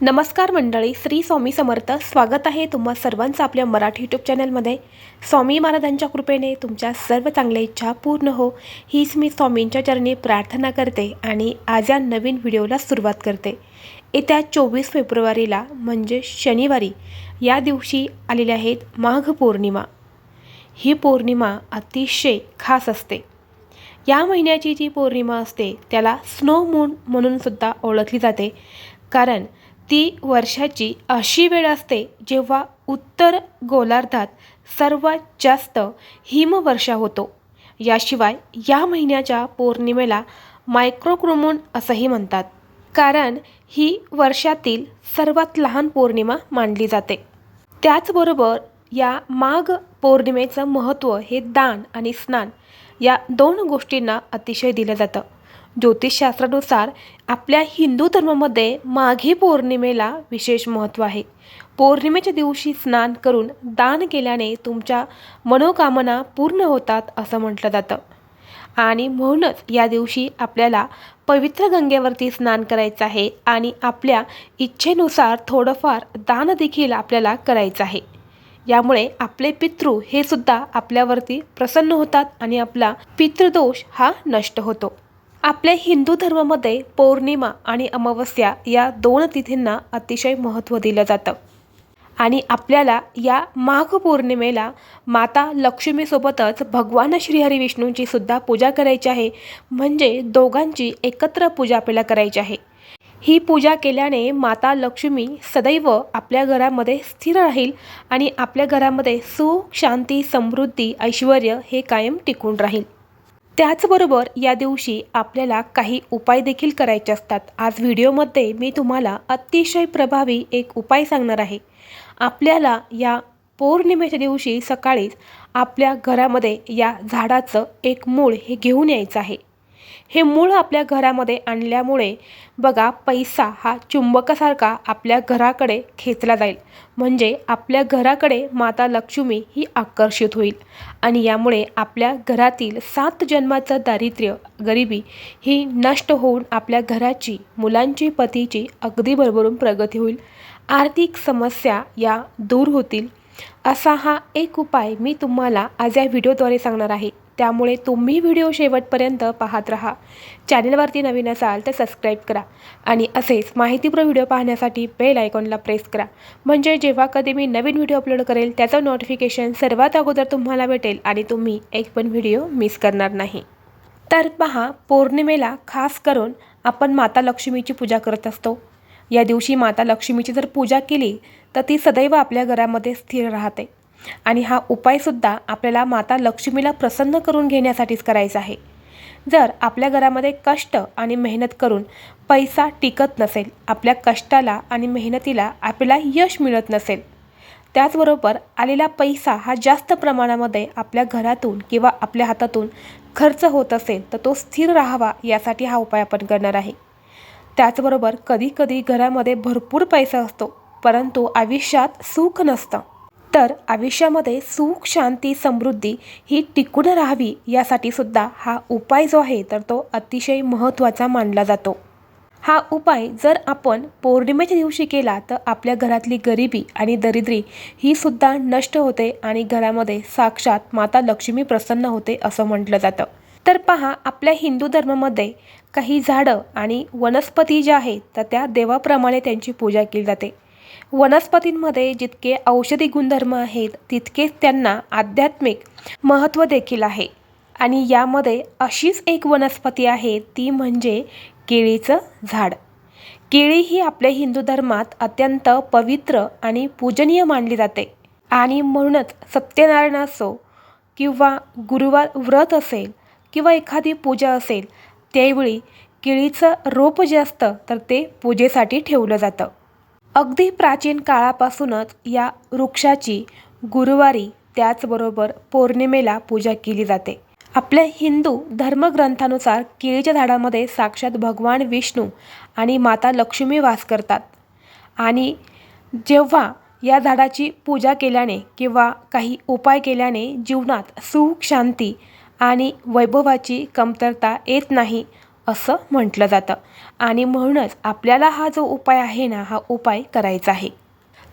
नमस्कार मंडळी श्री स्वामी समर्थ. स्वागत आहे तुम्हा सर्वांचं आपल्या मराठी यूट्यूब चॅनलमध्ये स्वामी महाराजांच्या कृपेने तुमच्या सर्व चांगल्या इच्छा पूर्ण हो. हीच मी स्वामींच्या चरणी प्रार्थना करते आणि आज या नवीन व्हिडिओला सुरुवात करते. येत्या चोवीस फेब्रुवारीला म्हणजे शनिवारी या दिवशी आलेल्या आहेत माघ पौर्णिमा. ही पौर्णिमा अतिशय खास असते. या महिन्याची जी पौर्णिमा असते त्याला स्नो मून म्हणून सुद्धा ओळखली जाते. कारण ती वर्षाची अशी वेळ असते जेव्हा उत्तर गोलार्धात सर्वात जास्त हिमवर्षा होतो. याशिवाय या महिन्याच्या पौर्णिमेला मायक्रोक्रोमोन असंही म्हणतात. कारण ही वर्षातील सर्वात लहान पौर्णिमा मानली जाते. त्याचबरोबर या माघ पौर्णिमेचं महत्त्व हे दान आणि स्नान या दोन गोष्टींना अतिशय दिलं जातं. ज्योतिषशास्त्रानुसार आपल्या हिंदू धर्मामध्ये माघी पौर्णिमेला विशेष महत्त्व आहे. पौर्णिमेच्या दिवशी स्नान करून दान केल्याने तुमच्या मनोकामना पूर्ण होतात असं म्हटलं जातं. आणि म्हणूनच या दिवशी आपल्याला पवित्र गंगेवरती स्नान करायचं आहे आणि आपल्या इच्छेनुसार थोडंफार दान देखील आपल्याला करायचं आहे. यामुळे आपले पितृ हे सुद्धा आपल्यावरती प्रसन्न होतात आणि आपला पितृदोष हा नष्ट होतो. आपल्या हिंदू धर्मामध्ये पौर्णिमा आणि अमावस्या या दोन तिथींना अतिशय महत्त्व दिलं जातं. आणि आपल्याला या माघ पौर्णिमेला माता लक्ष्मीसोबतच भगवान श्रीहरी विष्णूंची सुद्धा पूजा करायची आहे. म्हणजे दोघांची एकत्र पूजा आपल्याला करायची आहे. ही पूजा केल्याने माता लक्ष्मी सदैव आपल्या घरामध्ये स्थिर राहील आणि आपल्या घरामध्ये सुख शांती समृद्धी ऐश्वर हे कायम टिकून राहील. त्याचबरोबर या दिवशी आपल्याला काही उपाय देखील करायचे असतात. आज व्हिडिओमध्ये मी तुम्हाला अतिशय प्रभावी एक उपाय सांगणार आहे. आपल्याला या पौर्णिमेच्या दिवशी सकाळीच आपल्या घरामध्ये या झाडाचं एक मूळ हे घेऊन यायचं आहे. हे मूळ आपल्या घरामध्ये आणल्यामुळे बघा पैसा हा चुंबकासारखा आपल्या घराकडे खेचला जाईल. म्हणजे आपल्या घराकडे माता लक्ष्मी ही आकर्षित होईल. आणि यामुळे आपल्या घरातील सात जन्माचं दारिद्र्य गरिबी ही नष्ट होऊन आपल्या घराची मुलांची पतीची अगदी भरभरून प्रगती होईल. आर्थिक समस्या या दूर होतील. असा हा एक उपाय मी तुम्हाला आज या व्हिडिओद्वारे सांगणार आहे. त्यामुळे तुम्ही व्हिडिओ शेवटपर्यंत पाहत राहा. चॅनलवरती नवीन असाल तर सबस्क्राईब करा आणि असेच माहितीपूर्ण व्हिडिओ पाहण्यासाठी बेल आयकॉनला प्रेस करा. म्हणजे जेव्हा कधी मी नवीन व्हिडिओ अपलोड करेल त्याचं नोटिफिकेशन सर्वात अगोदर तुम्हाला भेटेल आणि तुम्ही एक पण व्हिडिओ मिस करणार नाही. तर पहा पौर्णिमेला खास करून आपण माता लक्ष्मीची पूजा करत असतो. या दिवशी माता लक्ष्मीची जर पूजा केली तर ती सदैव आपल्या घरामध्ये स्थिर राहते. आणि हा उपायसुद्धा आपल्याला माता लक्ष्मीला प्रसन्न करून घेण्यासाठीच करायचा आहे. जर आपल्या घरामध्ये कष्ट आणि मेहनत करून पैसा टिकत नसेल आपल्या कष्टाला आणि मेहनतीला आपल्याला यश मिळत नसेल त्याचबरोबर आलेला पैसा हा जास्त प्रमाणामध्ये आपल्या घरातून किंवा आपल्या हातातून खर्च होत असेल तर तो स्थिर राहावा यासाठी हा उपाय आपण करणार आहे. त्याचबरोबर कधीकधी घरामध्ये भरपूर पैसा असतो परंतु आयुष्यात सुख नसतं. तर आयुष्यामध्ये सुख शांती समृद्धी ही टिकून राहावी यासाठी सुद्धा हा उपाय जो आहे तर तो अतिशय महत्त्वाचा मानला जातो. हा उपाय जर आपण पौर्णिमेच्या दिवशी केला तर आपल्या घरातली गरिबी आणि दरिद्री ही सुद्धा नष्ट होते आणि घरामध्ये साक्षात माता लक्ष्मी प्रसन्न होते असं म्हटलं जातं. तर पहा आपल्या हिंदू धर्मामध्ये काही झाडं आणि वनस्पती ज्या आहेत तर त्या देवाप्रमाणे त्यांची पूजा केली जाते. वनस्पतींमध्ये जितके औषधी गुणधर्म आहेत तितकेच त्यांना आध्यात्मिक महत्त्व देखील आहे. आणि यामध्ये अशीच एक वनस्पती आहे ती म्हणजे केळीचं झाड. केळी ही आपल्या हिंदू धर्मात अत्यंत पवित्र आणि पूजनीय मानली जाते. आणि म्हणूनच सत्यनारायण असो किंवा गुरुवार व्रत असेल किंवा एखादी पूजा असेल त्यावेळी केळीचं रोप जे असतं तर ते पूजेसाठी ठेवलं जातं. अगदी प्राचीन काळापासूनच या वृक्षाची गुरुवारी त्याचबरोबर पौर्णिमेला पूजा केली जाते. आपल्या हिंदू धर्मग्रंथानुसार केळीच्या झाडामध्ये साक्षात भगवान विष्णू आणि माता लक्ष्मी वास करतात. आणि जेव्हा या झाडाची पूजा केल्याने किंवा काही उपाय केल्याने जीवनात सुख शांती आणि वैभवाची कमतरता येत नाही असं म्हटलं जातं. आणि म्हणूनच आपल्याला हा जो उपाय आहे ना हा उपाय करायचा आहे.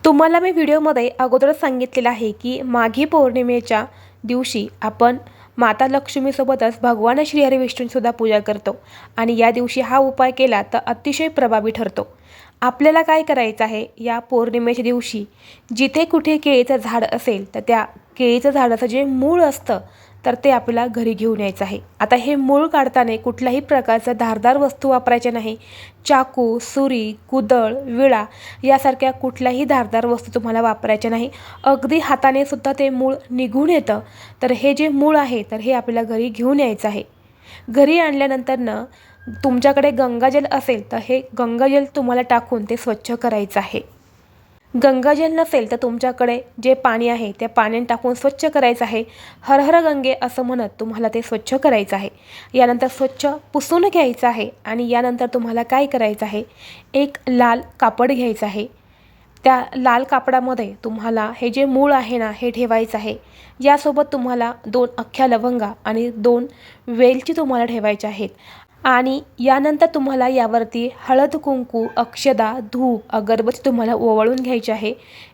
तुम्हाला मी व्हिडिओमध्ये अगोदरच सांगितलेलं आहे की माघी पौर्णिमेच्या दिवशी आपण माता लक्ष्मीसोबतच भगवान श्रीहरी विष्णूंसुद्धा पूजा करतो. आणि या दिवशी हा उपाय केला तर अतिशय प्रभावी ठरतो. आपल्याला काय करायचं आहे? या पौर्णिमेच्या दिवशी जिथे कुठे केळीचं झाड असेल तर त्या केळीचं झाडाचं जे मूळ असतं तर ते आपल्याला घरी घेऊन यायचं आहे. आता हे मूळ काढताना कुठल्याही प्रकारचं धारदार वस्तू वापरायच्या नाही. चाकू सुरी कुदळ विळा यासारख्या कुठल्याही धारदार वस्तू तुम्हाला वापरायच्या नाही. अगदी हाताने सुद्धा ते मूळ निघून येतं. तर हे जे मूळ आहे तर हे आपल्याला घरी घेऊन यायचं आहे. घरी आणल्यानंतरनं तुमच्याकडे गंगाजल असेल तर हे गंगाजल तुम्हाला टाकून ते स्वच्छ करायचं आहे. गंगाजल नसेल तर तुमच्याकडे जे पाणी आहे त्या पाण्याने टाकून स्वच्छ करायचं आहे. हर हर गंगे असं म्हणत तुम्हाला ते स्वच्छ करायचं आहे. यानंतर स्वच्छ पुसून घ्यायचं आहे आणि यानंतर तुम्हाला काय करायचं आहे? एक लाल कापड घ्यायचं आहे. त्या लाल कापडामध्ये तुम्हाला हे जे मूळ आहे ना हे ठेवायचं आहे. यासोबत तुम्हाला दोन अख्ख्या लवंगा आणि दोन वेलची तुम्हाला ठेवायच्या आहेत. आणि यानंतर तुम्हाला यावरती हळद कुंकू अक्षदा धूप अगरबत्ती तुम्हाला ओवाळून घ्यायची आहे.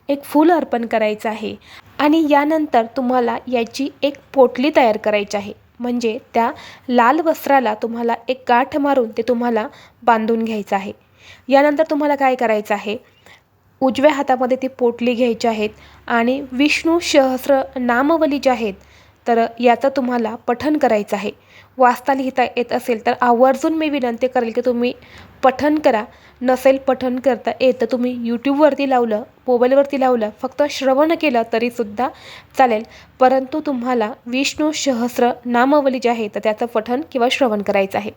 एक फूल अर्पण करायचं आहे. आणि यानंतर तुम्हाला याची एक पोटली तयार करायची आहे. म्हणजे त्या लाल वस्त्राला तुम्हाला एक गाठ मारून ते तुम्हाला बांधून घ्यायचं आहे. यानंतर तुम्हाला काय करायचं आहे? उजव्या हातामध्ये ती पोटली घ्यायची आहेत आणि विष्णू सहस्र नामवली जे आहेत तर याचं तुम्हाला पठण करायचं आहे. वाचता लिहिता येत असेल तर आवर्जून मी विनंती करेल की तुम्ही पठन करा. नसेल पठन करता येतं तुम्ही यूट्यूबवरती लावलं. मोबाईलवरती लावलं. फक्त श्रवण केलं तरीसुद्धा चालेल. परंतु तुम्हाला विष्णू सहस्र नामावली जे आहे तर त्याचं पठन किंवा श्रवण करायचं आहे.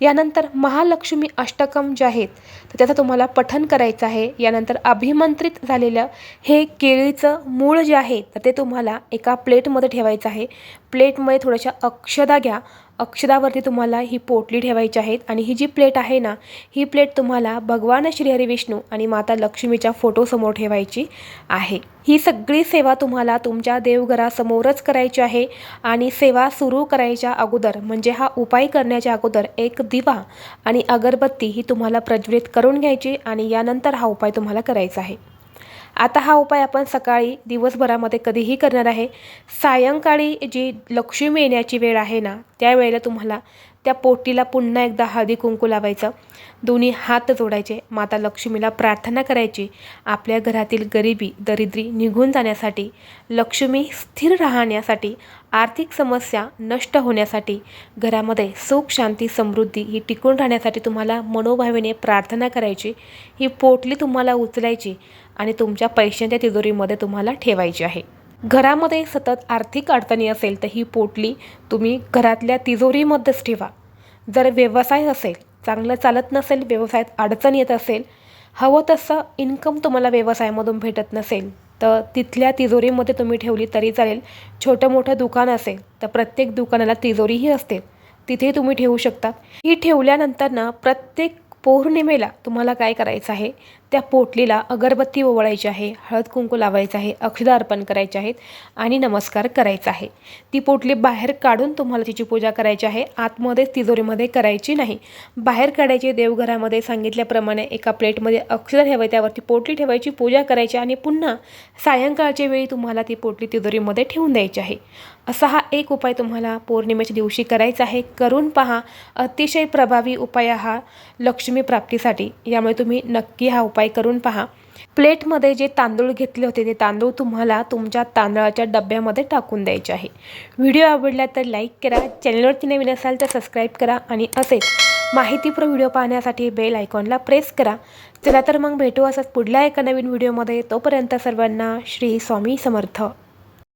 यानंतर महालक्ष्मी अष्टकम जे आहेत तर त्याचं तुम्हाला पठन करायचं आहे. यानंतर अभिमंत्रित झालेलं हे केळीचं मूळ जे आहे तर ते तुम्हाला एका प्लेटमध्ये ठेवायचं आहे. प्लेटमध्ये थोड्याशा अक्षदा घ्या. अक्षदावरती तुम्हाला ही पोटली ठेवायची आहेत आणि ही जी प्लेट आहे ना ही प्लेट तुम्हाला भगवान श्रीहरी विष्णू आणि माता लक्ष्मीच्या फोटोसमोर ठेवायची आहे. ही सगळी सेवा तुम्हाला तुमच्या देवघरासमोरच करायची आहे आणि सेवा सुरू करायच्या अगोदर म्हणजे हा उपाय करण्याच्या अगोदर एक दिवा आणि अगरबत्ती ही तुम्हाला प्रज्वलित करून घ्यायची आणि यानंतर हा उपाय तुम्हाला करायचा आहे. आता हा उपाय आपण सकाळी दिवसभरामध्ये कधीही करणार आहे. सायंकाळी जी लक्ष्मी येण्याची वेळ आहे ना त्यावेळेला तुम्हाला त्या पोटीला पुन्हा एकदा हळदी कुंकू लावायचं. दोन्ही हात जोडायचे. माता लक्ष्मीला प्रार्थना करायची. आपल्या घरातील गरिबी दरिद्री निघून जाण्यासाठी लक्ष्मी स्थिर राहण्यासाठी आर्थिक समस्या नष्ट होण्यासाठी घरामध्ये सुख शांती समृद्धी ही टिकून राहण्यासाठी तुम्हाला मनोभावेने प्रार्थना करायची. ही पोटली तुम्हाला उचलायची आणि तुमच्या पैशांच्या तिजोरीमध्ये तुम्हाला ठेवायची आहे. घरामध्ये सतत आर्थिक अडचणी असेल तर ही पोटली तुम्ही घरातल्या तिजोरीमध्येच ठेवा. जर व्यवसाय असेल चांगलं चालत नसेल व्यवसायात अडचण येत असेल हवं तसं इन्कम तुम्हाला व्यवसायामधून भेटत नसेल तर तिथल्या तिजोरीमध्ये तुम्ही ठेवली तरी चालेल. छोटं मोठं दुकान असेल तर प्रत्येक दुकानाला तिजोरीही असते. तिथे तुम्ही ठेवू शकता. ही ठेवल्यानंतर ना प्रत्येक पौर्णिमेला तुम्हाला काय करायचं आहे? त्या पोटलीला अगरबत्ती ओवळायची आहे हळद कुंकू लावायचं आहे अक्षदा अर्पण करायचे आहेत आणि नमस्कार करायचा आहे. ती पोटली बाहेर काढून तुम्हाला तिची पूजा करायची आहे. आतमध्ये तिजोरीमध्ये करायची नाही. बाहेर काढायची देवघरामध्ये सांगितल्याप्रमाणे एका प्लेटमध्ये अक्षदा ठेवायची त्यावरती पोटली ठेवायची पूजा करायची आणि पुन्हा सायंकाळच्या वेळी तुम्हाला ती पोटली तिजोरीमध्ये ठेवून द्यायची आहे. असा हा एक उपाय तुम्हाला पौर्णिमेच्या दिवशी करायचा आहे. करून पहा. अतिशय प्रभावी उपाय हा लक्ष्मी प्राप्तीसाठी. यामुळे तुम्ही नक्की हा उपाय करून पहा. प्लेटमध्ये जे तांदूळ घेतले होते ते तांदूळ तुम्हाला तुमच्या तांदळाच्या डब्यामध्ये टाकून द्यायचे आहे. व्हिडिओ आवडला तर लाईक करा. चॅनलवरती नवीन असाल तर सबस्क्राईब करा आणि असेच माहितीपूर्ण व्हिडिओ पाहण्यासाठी बेल आयकॉनला प्रेस करा. चला तर मग भेटू असंच पुढल्या एका नवीन व्हिडिओमध्ये. तोपर्यंत सर्वांना श्री स्वामी समर्थ.